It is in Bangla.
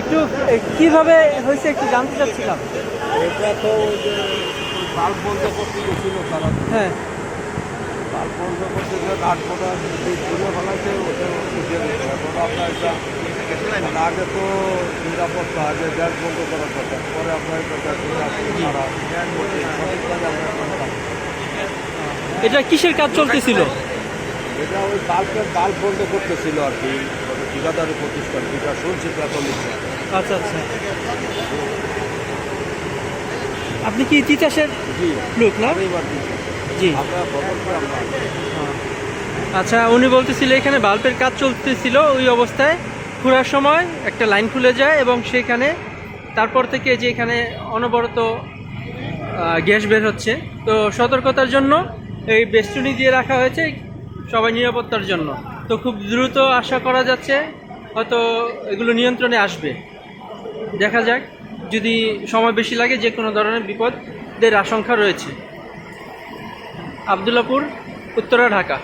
একটু কীভাবে হয়েছে একটু জানতে চাচ্ছিলাম। এটা তো ওই যে বাল্ব বন্ধ করতে গেছিল তারা। হ্যাঁ। বাল্ব বন্ধ করতে গিয়ে কাঠ ফোটা ঘুরে ফেলাইছে ওটা এখন আপনার এটা মানে আগে তো নিরাপত্তা আগে গ্যাস বন্ধ করার কথা। পরে আপনার এটা করতাম। এটা কিসের কাজ চলতেছিল? এটা ওই বাল্বের বাল্ব বন্ধ করতেছিল আর কি। ঠিকাদারি প্রতিষ্ঠান যেটা শুনছি প্রাথমিক আচ্ছা আচ্ছা। আপনি কি তিতাসের জি লোক না। জি। আমরা আচ্ছা উনি বলতেছিল এখানে বাল্বের কাজ চলতেছিল ওই অবস্থায়। খোঁড়ার সময় একটা লাইন খুলে যায় এবং সেখানে তারপর থেকে যে এখানে অনবরত গ্যাস বের হচ্ছে। তো সতর্কতার জন্য এই বেষ্টনী দিয়ে রাখা হয়েছে সবাই নিরাপত্তার জন্য। তো খুব দ্রুত আশা করা যাচ্ছে, হয়তো এগুলো নিয়ন্ত্রণে আসবে। দেখা যাক, যদি সময় বেশি লাগে যে কোনো ধরনের বিপদের আশঙ্কা রয়েছে। আবদুল্লাপুর, উত্তরা, ঢাকা।